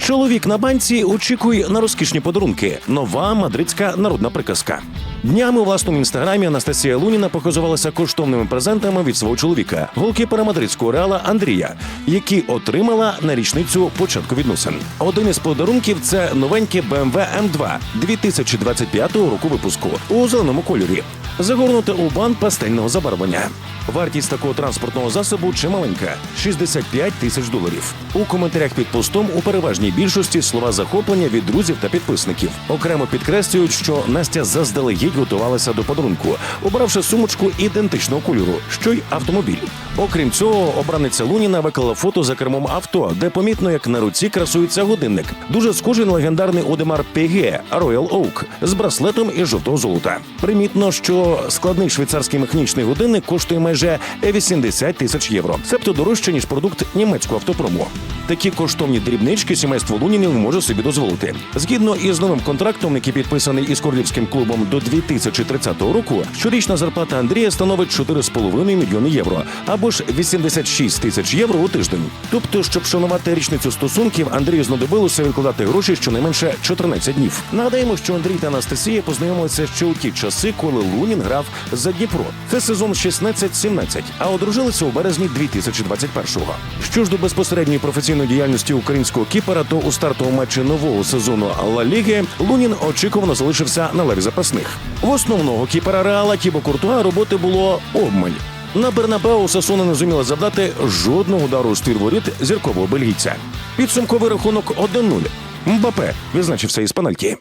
Чоловік на банці очікує на розкішні подарунки. Нова мадридська народна приказка. Днями у власному інстаграмі Анастасія Луніна показувалася коштовними презентами від свого чоловіка, голкіпера мадридського реала Андрія, які отримала на річницю початку відносин. Один із подарунків це новеньке BMW M2 2025 року випуску у зеленому кольорі, загорнуте у бант пастельного забарвлення. Вартість такого транспортного засобу чималенька 65 тисяч доларів. У коментарях під постом у переважній більшості слова захоплення від друзів та підписників. Окремо підкреслюють, що Настя заздалегідь готувалася до подарунку, обравши сумочку ідентичного кольору, що й автомобіль. Окрім цього, обраниця Луніна виклала фото за кермом авто, де помітно, як на руці красується годинник, дуже схожий на легендарний Одемар Пеге Royal Oak з браслетом із жовтого золота. Примітно, що складний швейцарський механічний годинник коштує майже 80 тисяч євро, себто дорожче ніж продукт німецького автопрому. Такі коштовні дрібнички сімейство Лунінів може собі дозволити. Згідно із новим контрактом, який підписаний із королівським клубом до 2030 року, щорічна зарплата Андрія становить 4,5 мільйони євро або ж 86 тисяч євро у тиждень. Тобто, щоб шанувати річницю стосунків, Андрію знадобилося відкладати гроші щонайменше 14 днів. Нагадаємо, що Андрій та Анастасія познайомилися ще у ті часи, коли Лунін грав за Дніпро. Це сезон 16-17, а одружилися у березні 2021-го. Що ж до безпосередньої професійної діяльності українського кіпера, то у стартовому матчі нового сезону Ла Ліги Лунін очікувано залишився на лаві запасних. В основного кіпера Реала Тібо Куртуа роботи було обмаль. На Бернабеу Сасуна не зуміла завдати жодного удару ствір воріт зіркового бельгійця. Підсумковий рахунок 1-0. Мбапе відзначився із пенальті.